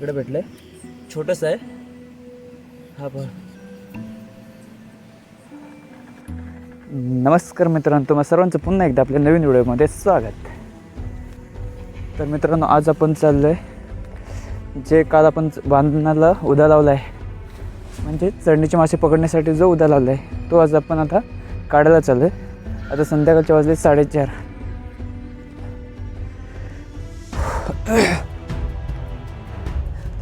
तिकडे भेटलं आहे छोटंसं आहे. हा बघ. नमस्कार मित्रांनो तुम्हाला सर्वांचं पुन्हा एकदा आपल्या नवीन व्हिडिओमध्ये स्वागत. तर मित्रांनो आज आपण चाललो आहे जे काल आपण बांधण्याला उदा लावला आहे म्हणजे चढणीचे मासे पकडण्यासाठी जो उदा लावला आहे तो आज आपण आता काढायला चाललो आहे आता संध्याकाळच्या वाजले साडेचार.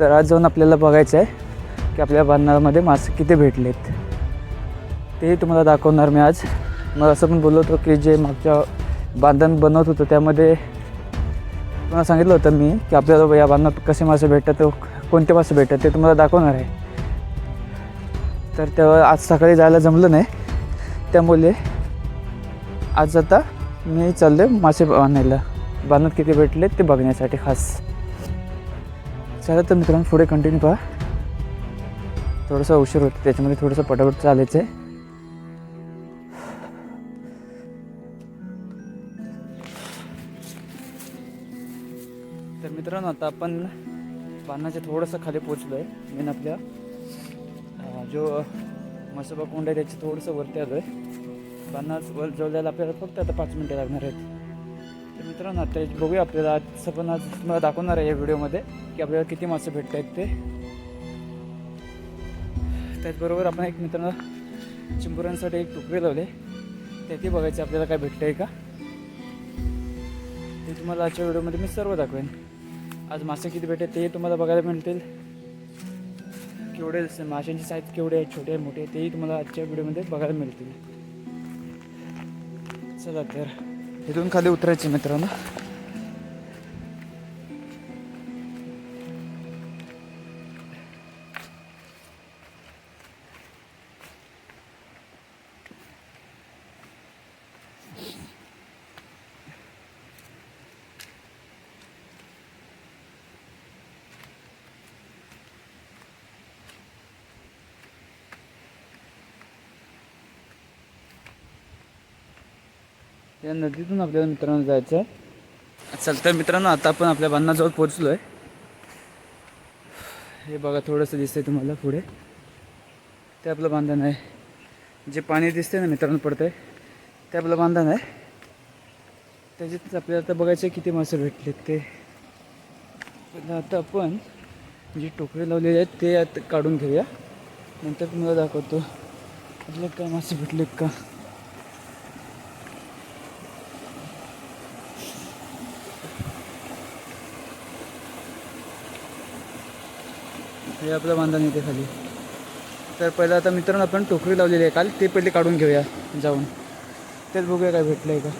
तर आज जाऊन आपल्याला बघायचं आहे की आपल्या बांधणामध्ये मासे किती भेटलेत. तेही तुम्हाला दाखवणार मी आज. मग असं पण बोललो होतो की जे मागच्या बांधण बनवत होतं त्यामध्ये तुम्हाला सांगितलं होतं मी की आपल्याला या बांधणात कसे मासे भेटतात कोणते मासे भेटतात ते तुम्हाला दाखवणार आहे. तर तेव्हा आज सकाळी जायला जमलं नाही. त्यामुळे आज आता मी चाललो आहे मासे बांधायला बांधत किती भेटले ते बघण्यासाठी खास. चला तर मित्रांनो पुढे कंटिन्यू पहा. थोडंसं उशीर होतं त्याच्यामध्ये थोडंसं पटापट चालायचं आहे तर मित्रांनो आता आपण पानाच्या थोडंसं खाली पोचलो आहे मेन आपल्या जो मसोबा कोंड आहे त्याची थोडंसं वरती आलो आहे पानाच वर जवळला आपल्याला फक्त आता पाच मिनटं लागणार आहेत. मित्रांनो आता बघूया आपल्याला आजचं पण आज तुम्हाला दाखवणार आहे या व्हिडिओमध्ये की आपल्याला किती मासे भेटत आहेत ते. त्याचबरोबर आपण एक मित्रांनो चिंबुरांसाठी एक टुकरे लावले त्यातही बघायचे आपल्याला काय भेटतं आहे का. ते तुम्हाला आजच्या व्हिडिओमध्ये मी सर्व दाखवेन. आज मासे किती भेटतात तेही तुम्हाला बघायला मिळतील. केवढे माशांची साईज केवढे आहे छोटे आहे मोठे तेही तुम्हाला आजच्या व्हिडिओमध्ये बघायला मिळतील. चला तर. इथून खाली उतरायचे मित्रांनो. या नदीतून आपल्याला मित्रांनो जायचं आहे चल तर मित्रांनो आता आपण आपल्या बांधाजवळ पोचलो आहे हे बघा थोडंसं दिसतंय तुम्हाला पुढे. ते आपलं बांधण आहे. जे पाणी दिसतंय ना मित्रांनो पडतंय ते आपलं बांधण आहे. त्याच्यातच आपल्याला आता बघायचं आहे किती मासे भेटलेत ते. पण आता आपण जी टोकरे लावलेले आहेत ते आता काढून घेऊया. नंतर तुम्हाला दाखवतो. आपल्याला काय मासे भेटलेत का? हे आपलं बांधण येते खाली. तर पहिलं आता मित्रांनो आपण टोकरी लावलेली आहे. काल ते पहिले काढून घेऊया जाऊन. तेच बघूया काय भेटलं आहे का.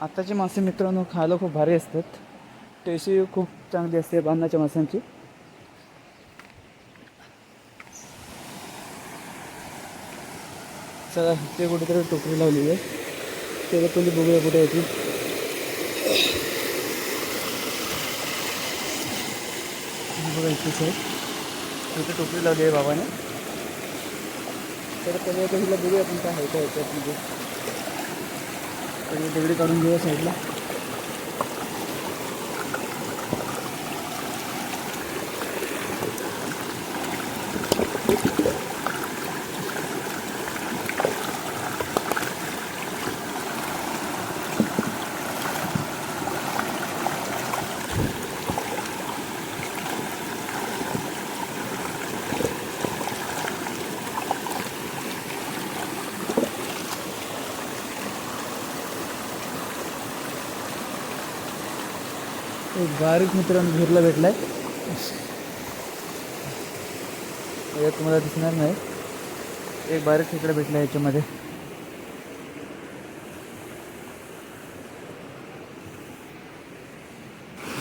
आत्ताचे मासे मित्रांनो खायला खूप भारी असतात. टेस्टी खूप चांगली असते बांधण्याच्या माशांची. चला ते कुठेतरी टोकरी लावलेली आहे. त्याला पहिले बघूया कुठे येते बघा इथेच आहे इथे टोपली लावली आहे बाबाने. तर पहिले हिला बघूया आपण काय आहे काय याच्यात म्हणजे. पहिले दगडी काढून घेऊया साईडला. बारीक मित्रांनो झुरला भेटला यात तुम्हाला दिसणार नाही. एक बारीक खेकडा भेटला याच्यामध्ये.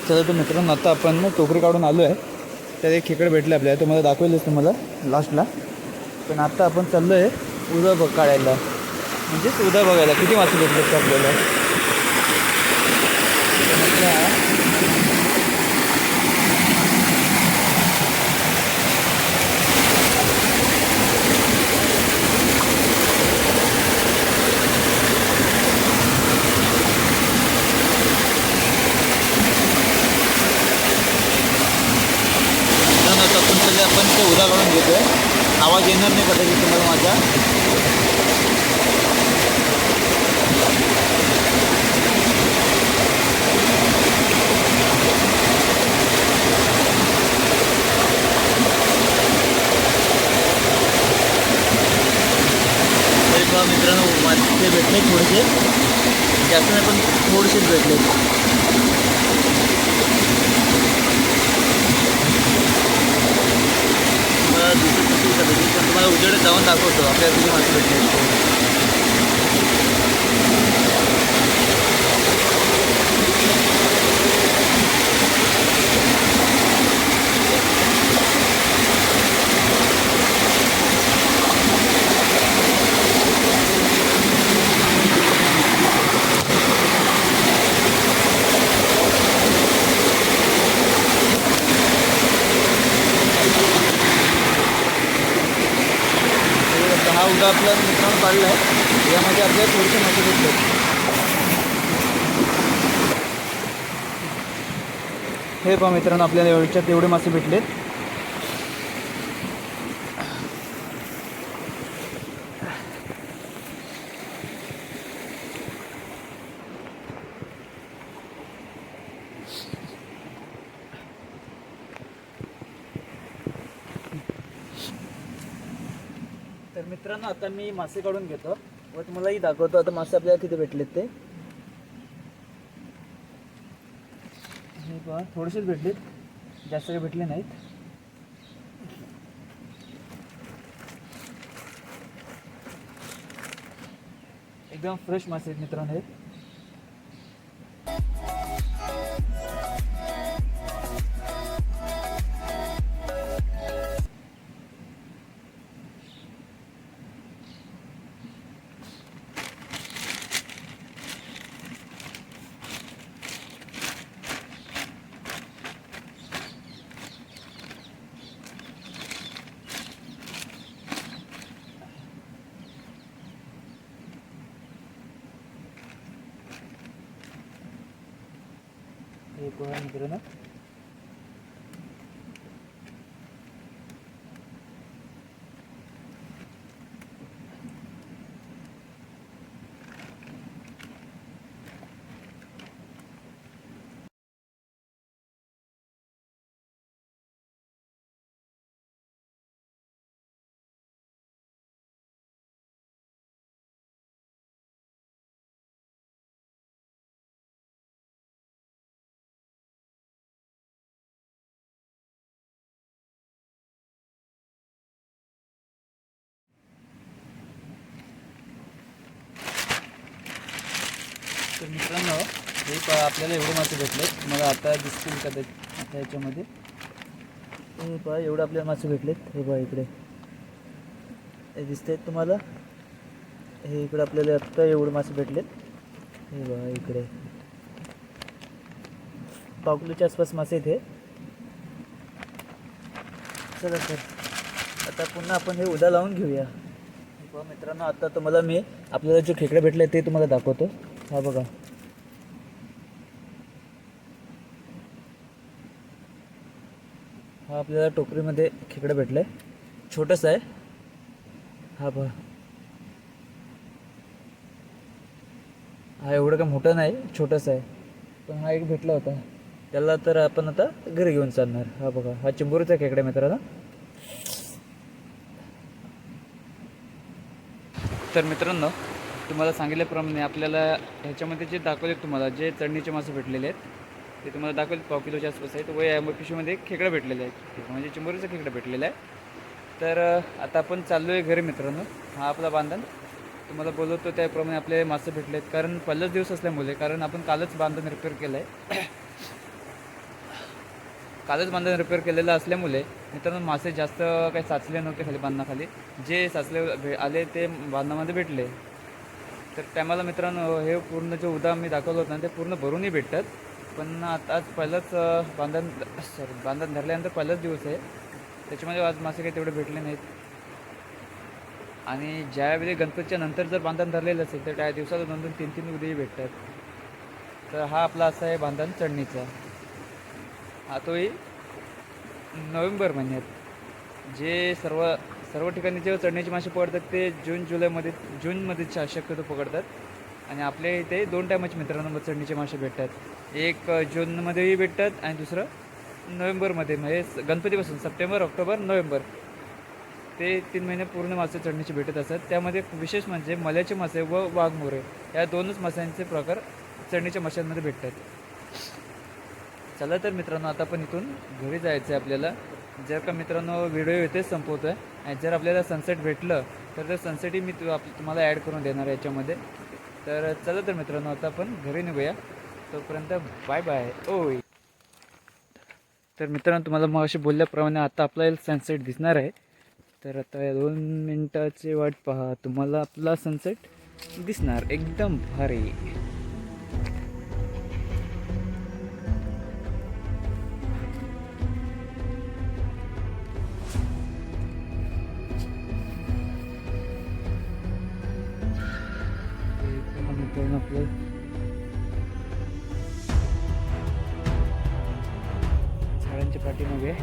चला तर मित्रांनो आता आपण टोकरी काढून आलो आहे त्यात एक खेकडं भेटलं आपल्याला तुम्हाला दाखवेलच तुम्हाला लास्टला पण आता आपण चाललो आहे उद्या बघ काढायला. म्हणजेच उद्या बघायला. किती मासे भेटले आपल्याला? आवाज़ येणार नाही कदाचित तुम्हाला माझा मित्रांनो मासे भेटले थोडेसे. जास्त नाही, पण थोडेसेच भेटले तुम्हाला उजेड जाऊन दाखवतो. आपल्याला किती मासे भेटले आहेत ते. व्हिडिओ आपल्या आपला मित्रांनो काढला आहे. यामध्ये आपल्याला थोडीशी मासे भेटले हे पहा मित्रांनो आपल्याला एवढ्याच्यात तेवढे मासे भेटलेत तर मित्रांनो आता मी मासे काढून घेतो. व तुम्हालाही दाखवतो. आता मासे आपल्याला किती भेटलेत ते? हे पहा थोडेसेच भेटलेत. जास्त काही भेटले नाहीत. एकदम फ्रेश मासे आहेत मित्रांनो आहेत हे पहा मित्रांनो. तर मित्रांनो हे पहा आपल्याला एवढे मासे भेटले. तुम्हाला आता दिसतील का आता याच्यामध्ये. हे पहा एवढे आपल्याला मासे भेटलेत. हे पहा इकडे. हे दिसत आहेत तुम्हाला. हे इकडे आपल्याला आत्ता एवढे मासे भेटलेत. हे बघा इकडे. पावकिलोच्या आसपास मासे आहेत हे. चला सर आता पुन्हा आपण हे उद्या लावून घेऊया. हे पहा मित्रांनो आता तुम्हाला मी आपल्याला जे खेकडे भेटले ते तुम्हाला दाखवतो. हा बघा. हा आपल्याला टोकरीमध्ये खेकडं भेटलं. आहे छोटंसं आहे. हा बघा हा एवढं काय मोठं नाही छोटंसं आहे. पण हा एक भेटला होता. त्याला तर आपण आता घरी घेऊन चालणार. हा बघा हा चिंबोरीचा खेकडा आहे मित्रांनो. तर मित्रांनो तुम्हाला सांगितल्याप्रमाणे आपल्याला ह्याच्यामध्ये जे दाखवले तुम्हाला जे चढणीचे मासे भेटलेले आहेत ते तुम्हाला दाखवले पाव किलोच्या आसपास आहेत. व या पिशवीमध्ये खेकडं भेटलेले आहेत म्हणजे चिंबोरीचं खेकडं भेटलेलं आहे. तर आता आपण चाललो आहे घरी मित्रांनो. हा आपला बांधण. तुम्हाला बोलवतो त्याप्रमाणे आपले मासे भेटले आहेत कारण पहिलाच दिवस असल्यामुळे कारण आपण कालच बांधण रिपेअर केलं आहे कालच बांधण रिपेअर केलेलं असल्यामुळे मित्रांनो मासे जास्त काही साचले नव्हते खाली बांधणाखाली जे साचले भे आले ते बांधणामध्ये भेटले. तर त्यामाला मित्रांनो हे पूर्ण जे उदा मी दाखवलं होतं ना ते पूर्ण भरूनही भेटतात. पण आता आज पहिलंच बांधण सॉरी बांधण धरल्यानंतर पहिलाच दिवस आहे. त्याच्यामध्ये आज मासे काही तेवढे भेटले नाहीत. आणि ज्यावेळी गणपतीच्या नंतर जर बांधण धरलेलं असेल तर त्या दिवसाला दोन दोन तीन तीन उद्याही भेटतात. तर हा आपला असा आहे बांधण चढणीचा. हा तोही नोव्हेंबर महिन्यात. जे सर्व सर्व ठिकाणी जे चढणीचे मासे पकडतात ते जून जुलैमध्ये जूनमध्ये शक्यतो पकडतात. आणि आपल्या इथे दोन टायमाचे मित्रांनो चढणीचे मासे भेटतात. एक जूनमध्येही भेटतात आणि दुसरं नोव्हेंबरमध्ये म्हणजे गणपतीपासून सप्टेंबर ऑक्टोबर नोव्हेंबर. ते तीन महिने पूर्ण मासे चढणीचे भेटत असतात. त्यामध्ये विशेष म्हणजे मल्याचे मासे व वाघमोरे या दोनच माशांचे प्रकार चढणीच्या माशांमध्ये भेटतात. चला तर मित्रांनो आता पण इथून घरी जायचं आहे आपल्याला. जर का मित्रांनो व्हिडिओ इथेच संपवतो आहे आणि जर आपल्याला सनसेट भेटलं तर ते सनसेटही मी तु आप तुम्हाला ॲड करून देणार आहे याच्यामध्ये. तर चला तर मित्रांनो आता आपण घरी निघूया. तोपर्यंत बाय बाय ओय. तर मित्रांनो तुम्हाला मग असे बोलल्याप्रमाणे आता आपल्याला सनसेट दिसणार आहे. तर आता या दोन मिनटाची वाट पहा. तुम्हाला आपला सनसेट दिसणार. एकदम भारी. आपलं. झाडांच्या पाठीमागे.